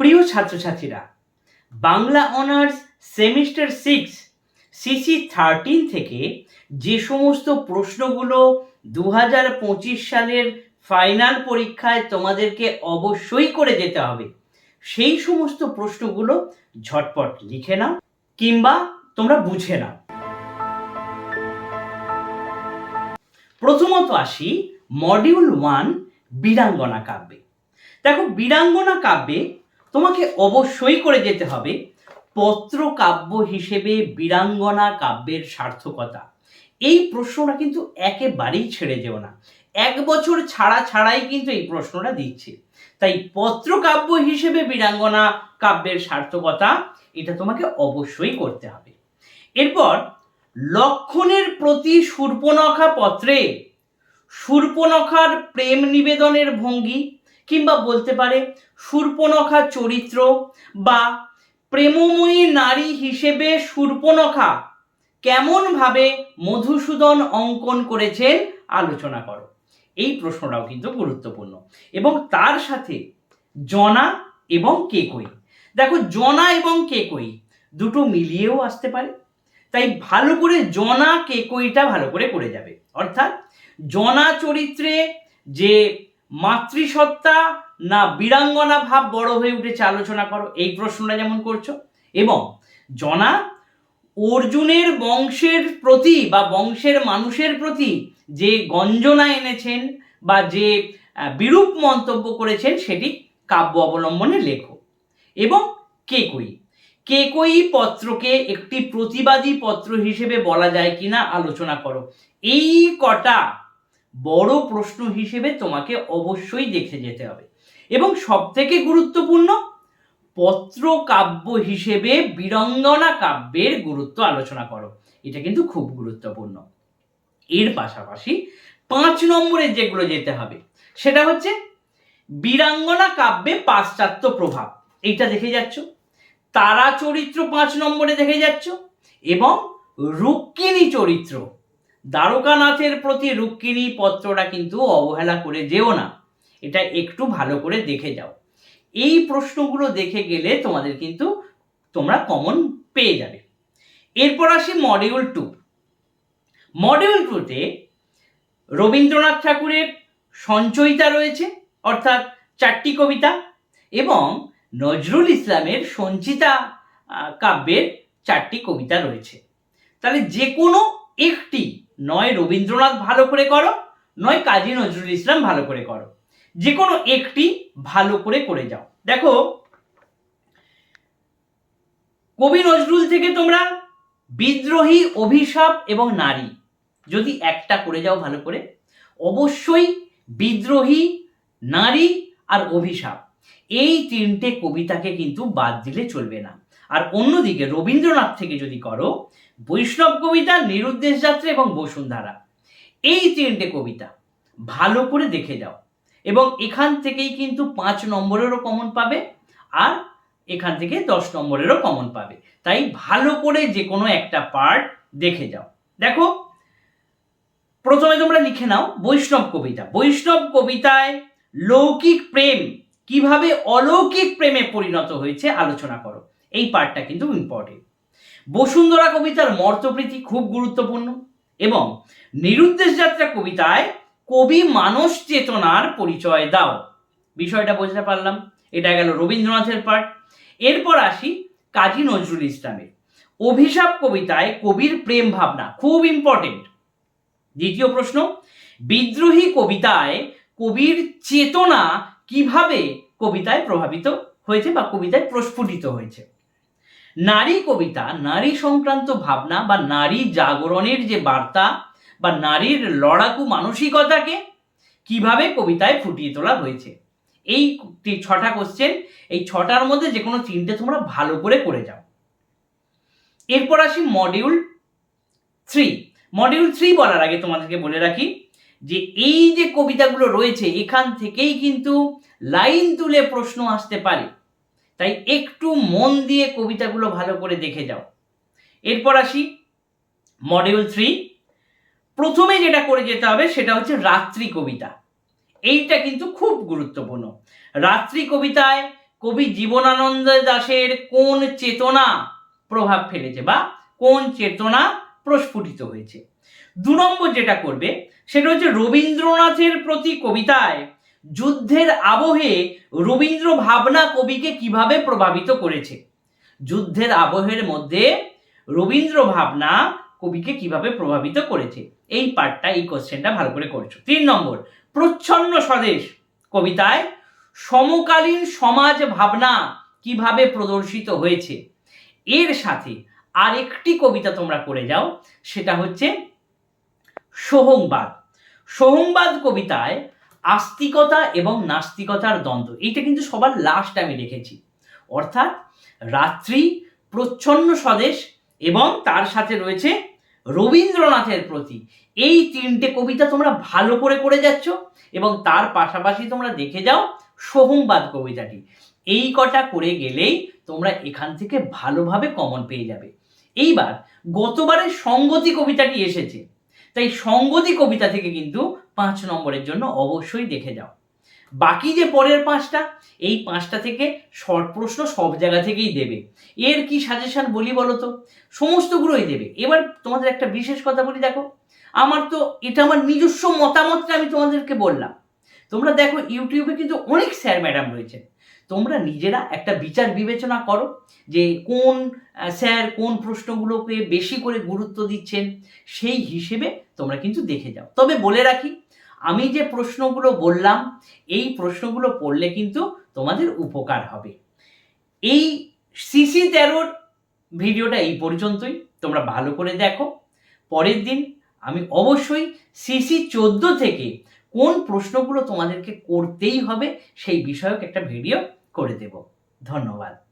প্রিয় ছাত্রছাত্রীরা, Bangla honours semester six, CC thirteen থেকে যে সমস্ত প্রশ্নগুলো দু হাজার পঁচিশ সালের ফাইনাল পরীক্ষায় তোমাদেরকে অবশ্যই করে যেতে হবে, সেই সমস্ত প্রশ্নগুলো ঝটপট লিখে নাও কিংবা তোমরা বুঝে নাও। প্রথমত আসি মডিউল ওয়ান বীরাঙ্গনা কাব্যে। দেখো, বীরাঙ্গনা কাব্যে তোমাকে অবশ্যই করে যেতে হবে পত্র কাব্য হিসেবে বীরাঙ্গনা কাব্যের সার্থকতা। এই প্রশ্নটা কিন্তু একেবারেই ছেড়ে যেও না। এক বছর ছাড়া ছাড়াই কিন্তু এই প্রশ্নটা দিচ্ছে। তাই পত্র কাব্য হিসেবে বীরাঙ্গনা কাব্যের সার্থকতা এটা তোমাকে অবশ্যই করতে হবে। এরপর, লক্ষণের প্রতি সূর্পনখা পত্রে সূর্পনখার প্রেম নিবেদনের ভঙ্গি কিংবা বলতে পারে সূর্পনখা চরিত্র বা প্রেমময়ী নারী হিসেবে সুর্পনখা কেমনভাবে মধুসূদন অঙ্কন করেছেন আলোচনা করো। এই প্রশ্নটাও কিন্তু গুরুত্বপূর্ণ। এবং তার সাথে জনা এবং কে কেকই দেখো, জনা এবং কেকই দুটো মিলিয়েও আসতে পারে। তাই ভালো করে জনা কেকইটা ভালো করে করে যাবে। অর্থাৎ জনা চরিত্রে যে মাতৃসত্তা না বীরাঙ্গনা ভাব বড় হয়ে উঠেছে, আলোচনা করো। এই প্রশ্নটা যেমন করছ। এবং জনা, অর্জুনের বংশের প্রতি বা বংশের মানুষের প্রতি যে গঞ্জনা এনেছেন বা যে বিরূপ মন্তব্য করেছেন, সেটি কাব্য অবলম্বনে লেখো। এবং কেকই। কেকই পত্রকে একটি প্রতিবাদী পত্র হিসেবে বলা যায় কিনা আলোচনা করো। এই কটা বড় প্রশ্ন হিসেবে তোমাকে অবশ্যই দেখে যেতে হবে। এবং সব থেকে গুরুত্বপূর্ণ পত্র কাব্য হিসেবে বীরঙ্গনা কাব্যের গুরুত্ব আলোচনা করো। এটা কিন্তু খুব গুরুত্বপূর্ণ। এর পাশাপাশি পাঁচ নম্বরে যেগুলো যেতে হবে, সেটা হচ্ছে বীরাঙ্গনা কাব্যে পাশ্চাত্য প্রভাব। এইটা দেখে যাচ্ছ, তারা চরিত্র পাঁচ নম্বরে দেখে যাচ্ছ, এবং রুক্মিণী চরিত্র। দ্বারকানাথের প্রতি রুক্মিণী পত্রটা কিন্তু অবহেলা করে যেও না। এটা একটু ভালো করে দেখে যাও। এই প্রশ্নগুলো দেখে গেলে তোমাদের কিন্তু তোমরা কমন পেয়ে যাবে। এরপর আসি মডিউল টু মডিউল টুতে রবীন্দ্রনাথ ঠাকুরের সঞ্চয়িতা রয়েছে, অর্থাৎ চারটি কবিতা এবং নজরুল ইসলামের সঞ্চিতা কাব্যের চারটি কবিতা রয়েছে। তাহলে যে কোনো একটি নয় রবীন্দ্রনাথ ভালো করে করো, নয় কাজী নজরুল ইসলাম ভালো করে করো। যে কোনো একটি ভালো করে করে যাও। দেখো, কবি নজরুল থেকে তোমরা বিদ্রোহী, অভিশাপ এবং নারী যদি একটা করে যাও ভালো করে, অবশ্যই বিদ্রোহী, নারী আর অভিশাপ, এই তিনটে কবিতাকে কিন্তু বাদ দিলে চলবে না। আর অন্যদিকে রবীন্দ্রনাথ থেকে যদি করো, বৈষ্ণব কবিতা, নিরুদ্দেশ যাত্রা এবং বসুন্ধরা, এই তিনটে কবিতা ভালো করে দেখে যাও। এবং এখান থেকেই কিন্তু পাঁচ নম্বরেরও কমন পাবে আর এখান থেকে দশ নম্বরেরও কমন পাবে। তাই ভালো করে যে কোনো একটা পার্ট দেখে যাও। দেখো, প্রথমে তোমরা লিখে নাও বৈষ্ণব কবিতা। বৈষ্ণব কবিতায় লৌকিক প্রেম কীভাবে অলৌকিক প্রেমে পরিণত হয়েছে আলোচনা করো। এই পার্টটা কিন্তু ইম্পর্টেন্ট বসুন্ধরা কবিতার মর্তপ্রীতি খুব গুরুত্বপূর্ণ এবং নিরুদ্দেশ যাত্রা কবিতায় কবি মানস চেতনার পরিচয় দাও। বিষয়টা বুঝতে পারলাম। এটা গেল রবীন্দ্রনাথের পার্ট এরপর আসি কাজী নজরুল ইসলামের। অভিশাপ কবিতায় কবির প্রেম ভাবনা, খুব ইম্পর্টেন্ট দ্বিতীয় প্রশ্ন, বিদ্রোহী কবিতায় কবির চেতনা কীভাবে কবিতায় প্রভাবিত হয়েছে বা কবিতায় প্রস্ফুটিত হয়েছে? নারী কবিতা, নারী সংক্রান্ত ভাবনা বা নারী জাগরণের যে বার্তা বা নারীর লড়াকু মানসিকতাকে কীভাবে কবিতায় ফুটিয়ে তোলা হয়েছে? এই ছটা কোশ্চেন এই ছটার মধ্যে যে কোনো তিনটে তোমরা ভালো করে করে যাও। এরপর আসি মডিউল থ্রি মডিউল থ্রি বলার আগে তোমাদেরকে বলে রাখি যে, এই যে কবিতাগুলো রয়েছে, এখান থেকেই কিন্তু লাইন তুলে প্রশ্ন আসতে পারে। তাই একটু মন দিয়ে কবিতাগুলো ভালো করে দেখে যাও। এরপর আসি মডিউল থ্রি প্রথমে যেটা করে যেতে হবে সেটা হচ্ছে রাত্রি কবিতা। এইটা কিন্তু খুব গুরুত্বপূর্ণ। রাত্রি কবিতায় কবি জীবনানন্দ দাশের কোন চেতনা প্রভাব ফেলেছে বা কোন চেতনা প্রস্ফুটিত হয়েছে? দু নম্বর যেটা করবে সেটা হচ্ছে রবীন্দ্রনাথের প্রতি কবিতায় যুদ্ধের আবহে রবীন্দ্র ভাবনা কবিকে কীভাবে প্রভাবিত করেছে? যুদ্ধের আবহের মধ্যে রবীন্দ্র ভাবনা কবিকে কীভাবে প্রভাবিত করেছে? এই পার্টটা এই কোশ্চেনটা ভালো করে করছ। তিন নম্বর, প্রচ্ছন্ন স্বদেশ, কবিতায় সমকালীন সমাজ ভাবনা কীভাবে প্রদর্শিত হয়েছে? এর সাথে আরেকটি কবিতা তোমরা করে যাও, সেটা হচ্ছে সোহংবাদ। সোহংবাদ কবিতায় আস্তিকতা এবং নাস্তিকতার দ্বন্দ্ব, এইটা কিন্তু সবার লাস্ট আমি রেখেছি অর্থাৎ রাত্রি, প্রচ্ছন্ন স্বদেশ এবং তার সাথে রয়েছে রবীন্দ্রনাথের প্রতি। এই তিনটে কবিতা তোমরা ভালো করে করে যাচ্ছ এবং তার পাশাপাশি তোমরা দেখে যাও সোহংবাদ কবিতাটি। এই কটা করে গেলেই তোমরা এখান থেকে ভালোভাবে কমন পেয়ে যাবে। এইবার গতবারের সঙ্গতি কবিতাটি এসেছে। তাই সঙ্গতি কবিতা থেকে কিন্তু পাঁচ নম্বরের জন্য অবশ্যই দেখে যাও। বাকি যে পরের পাঁচটা, এই পাঁচটা থেকে শর্ট প্রশ্ন সব জায়গা থেকেই দেবে। এর কি সাজেশন বলি বলো তো সমস্তগুলোই দেবে। এবার তোমাদের একটা বিশেষ কথা বলি, দেখো। আমার তো এটা আমার নিজস্ব মতামতটা আমি তোমাদেরকে বললাম। তোমরা দেখো, ইউটিউবে কিন্তু অনেক স্যার ম্যাডাম রয়েছে তোমরা নিজেরা একটা বিচার বিবেচনা করো যে কোন স্যার কোন প্রশ্নগুলোকে বেশি করে গুরুত্ব দিচ্ছেন, সেই হিসেবে তোমরা কিন্তু দেখে যাও। তবে বলে রাখি আমি যে প্রশ্নগুলো বললাম, এই প্রশ্নগুলো পড়লে কিন্তু তোমাদের উপকার হবে। এই সিসি তেরোর ভিডিওটা এই পর্যন্তই। তোমরা ভালো করে দেখো। পরের দিন আমি অবশ্যই সিসি চোদ্দ থেকে কোন প্রশ্নগুলো তোমাদেরকে করতেই হবে সেই বিষয়ক একটা ভিডিও করে দেব। ধন্যবাদ।